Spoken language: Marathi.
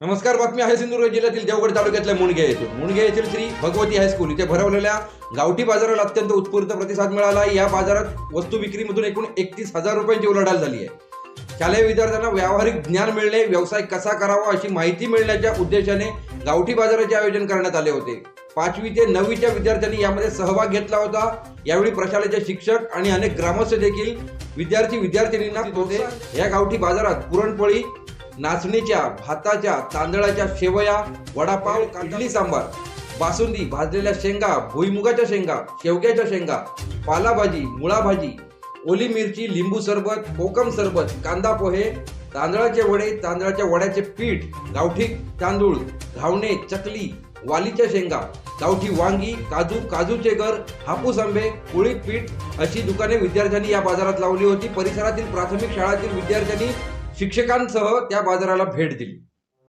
नमस्कार बातमी आहे सिंधुदुर्ग जिल्ह्यातील देवगड तालुक्यातल्या मुणगे येथे मुणगे येथील श्री भगवती हायस्कूल इथे भरवलेल्या गावठी बाजाराला अत्यंत उत्स्फूर्त प्रतिसाद मिळाला. या बाजारात वस्तू विक्रीमधून एकूण एकतीस हजार रुपयांची उलाढाल झाली आहे. शालेय विद्यार्थ्यांना व्यावहारिक ज्ञान मिळणे व्यवसाय कसा करावा अशी माहिती मिळण्याच्या उद्देशाने गावठी बाजाराचे आयोजन करण्यात आले होते. पाचवी ते नववीच्या विद्यार्थ्यांनी यामध्ये सहभाग घेतला होता. यावेळी प्रशालेचे शिक्षक आणि अनेक ग्रामस्थ देखील विद्यार्थी विद्यार्थिनींना होते. या गावठी बाजारात पुरणपोळी नाचणीच्या भाताच्या तांदळाच्या शेवया वडापाव इडली सांबार बासुंदी भाजलेल्या शेंगा भुईमुगाच्या शेंगा शेवग्याच्या शेंगा पालाभाजी मुळा भाजी ओली मिरची लिंबू सरबत कोकम सरबत कांदा पोहे तांदळाचे वडे तांदळाच्या वड्याचे पीठ गावठी तांदूळ घावणे चकली वालीच्या शेंगा गावठी वांगी काजू काजूचे घर हापूस आंबे कुळीत पीठ अशी दुकाने विद्यार्थ्यांनी या बाजारात लावली होती. परिसरातील प्राथमिक शाळातील विद्यार्थ्यांनी शिक्षकांसह त्या बाजाराला भेट दिली.